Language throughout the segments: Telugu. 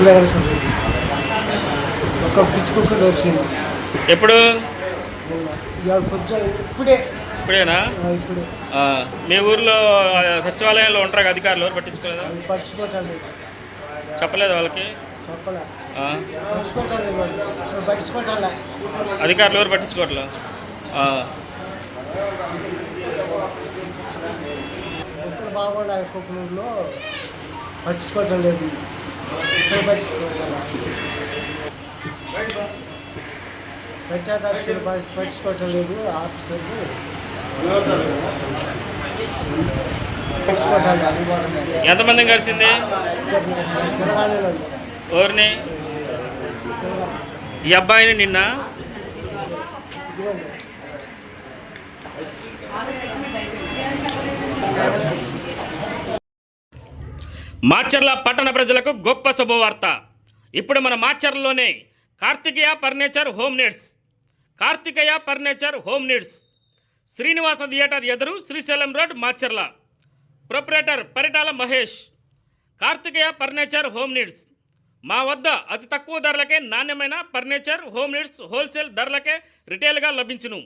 ఇప్పుడే కలిసింది ఒక పిచ్చి కుక్క కలిసింది ఎప్పుడు? ఇవాళ ఇప్పుడే. ఇప్పుడేనా? ఇప్పుడే. మీ ఊర్లో సచివాలయంలో ఉంటారు అధికారులు? ఎవరు పట్టించుకోలేదా? అది పట్టించుకోవటండి చెప్పలేదు వాళ్ళకి? చెప్పలే. ఆ, పట్టించుకోవటండి వాళ్ళు. అసలు పట్టించుకోవటంలే. అధికారులు ఎవరు పట్టించుకోవట్లే? ఆ, ఉత్తర బాగుండే కుక్కలూరులో పట్టించుకోవటం లేదు పంచాయతీ ఆఫీసులు పట్- పట్టించుకోవటం లేదు. ఆఫీసర్లు ఎంతమందిని కలిసింది? చిన్నగానే ఎవరిని ఈ అబ్బాయిని నిన్న? మాచర్ల పట్టణ ప్రజలకు గొప్ప శుభవార్త. ఇప్పుడు మన మాచర్లలోనే Karthikeya furniture home needs. Karthikeya furniture home needs. Srinivasa theatre ఎదురు Srisailam road Macherla. Proprietor Paritala Mahesh. Karthikeya furniture home needs. మా వద్ద అతి తక్కువ ధరలకే నాణ్యమైన ఫర్నిచర్ హోమ్ నీడ్స్ హోల్సేల్ ధరలకే రిటైల్గా లభించును.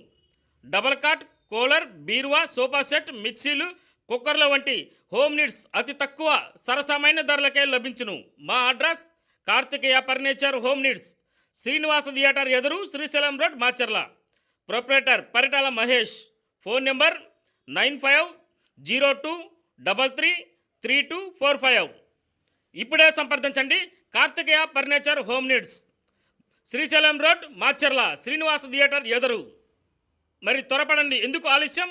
డబల్ కాట్ కూలర్ బీరువా సోఫా సెట్ మిక్సీలు కుక్కర్ల వంటి హోమ్ నీడ్స్ అతి తక్కువ సరసమైన ధరలకే లభించును. మా address Karthikeya furniture home needs Srinivasa theatre ఎదురు Srisailam road Macherla. Proprietor Paritala Mahesh. Phone number nine five zero two double three three two four five. ఇప్పుడే సంప్రదించండి Karthikeya furniture home needs Srisailam road Macherla Srinivasa theatre ఎదురు. మరి త్వరపడండి. ఎందుకు ఆలస్యం?